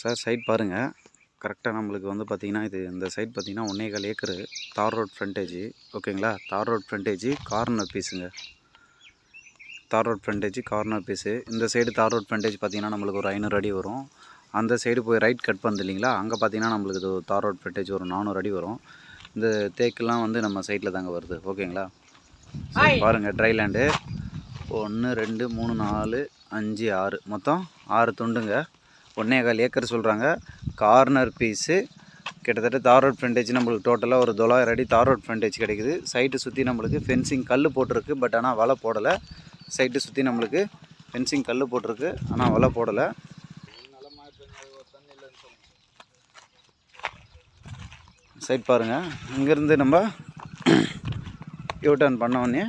Sir side பாருங்கள் கரெக்டாக நம்மளுக்கு வந்து பார்த்திங்கன்னா இது இந்த சைட் பார்த்திங்கன்னா ஒன்றே கால் ஏக்கரு தார் ரோட் ஃப்ரண்டேஜ் ஓகேங்களா தார் road frontage corner பீஸுங்க tar road frontage corner piece இந்த சைடு தார் ரோட் ஃப்ரண்டேஜ் பார்த்திங்கன்னா நம்மளுக்கு ஒரு ஐநூறு அடி வரும். அந்த சைடு போய் ரைட் கட் பண்ணுது இல்லைங்களா? அங்கே பார்த்தீங்கன்னா நம்மளுக்கு இது தார் ரோட் ஃப்ரண்டேஜ் ஒரு நானூறு அடி வரும். இந்த தேக்கெல்லாம் வந்து நம்ம சைட்டில் தாங்க வருது ஓகேங்களா பாருங்கள் ட்ரை லேண்டு ஒன்று ரெண்டு மூணு நாலு அஞ்சு ஆறு. மொத்தம் ஆறு துண்டுங்க. ஒன்றே கால் ஏக்கர் சொல்கிறாங்க கார்னர் பீஸு கிட்டத்தட்ட தார் ரோட் ஃப்ரண்டேஜ் நம்மளுக்கு டோட்டலாக ஒரு தொள்ளாயிரம் அடி தார் ரோட் ஃப்ரண்டேஜ் கிடைக்குது சைட்டு சுற்றி நம்மளுக்கு ஃபென்சிங் கல் போட்டிருக்கு பட் ஆனால் வலை போடலை. சைட்டு சுற்றி நம்மளுக்கு ஃபென்சிங் கல் போட்டிருக்கு ஆனால் வலை போடலை. சைட் பாருங்கள் இங்கேருந்து நம்ம யூ டர்ன் பண்ண உடனே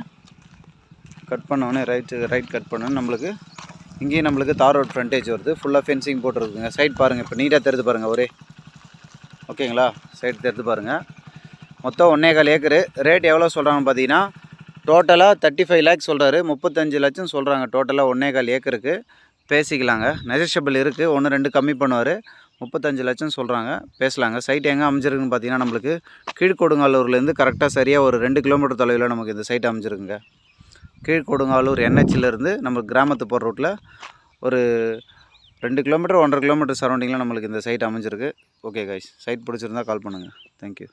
கட் பண்ண உடனே ரைட்டு ரைட் கட் பண்ணோன்னு நம்மளுக்கு இங்கேயும் நம்மளுக்கு தார் ரோட் ஃப்ரண்டேஜ் வருது. ஃபுல்லாக ஃபென்சிங் போட்டிருக்குங்க. சைட் பாருங்கள் இப்போ நீட்டாக தெரிது பாருங்கள் ஒரே. ஓகேங்களா? சைட் தெரிது பாருங்கள் மொத்தம் ஒன்றே கால் ஏக்கரு. ரேட் எவ்வளோ சொல்கிறாங்கன்னு பார்த்தீங்கன்னா டோட்டலாக தேர்ட்டி ஃபைவ் லேக்ஸ் சொல்கிறாரு முப்பத்தஞ்சு லட்சம் சொல்கிறாங்க டோட்டலாக ஒன்றே கால் ஏக்கருக்கு. பேசிக்கலாங்க. நெஜஷபிள் இருக்குது ஒன்று ரெண்டு கம்மி பண்ணுவார். முப்பத்தஞ்சு லட்சம் சொல்கிறாங்க பேசலாங்க. சைட் எங்கே அமைஞ்சிருக்குன்னு பார்த்தீங்கன்னா நம்மளுக்கு கீழ்கொடுங்காலூர்லேருந்து கரெக்டாக சரியாக ஒரு ரெண்டு கிலோமீட்டர் தொலைவில் நமக்கு இந்த சைட் அமைஞ்சிருக்குங்க. கீழ்கொடுங்காலூர் என்ஹெச்சிலேருந்து நம்ம கிராமத்து போகிற ரூட்டில் ஒரு ரெண்டு கிலோமீட்டர் ஒன்றரை கிலோமீட்டர் சரௌண்டிங்கில் நம்மளுக்கு இந்த சைட் அமைஞ்சிருக்கு. ஓகே கைஸ் சைட் பிடிச்சிருந்தா கால் பண்ணுங்கள் தேங்க்யூ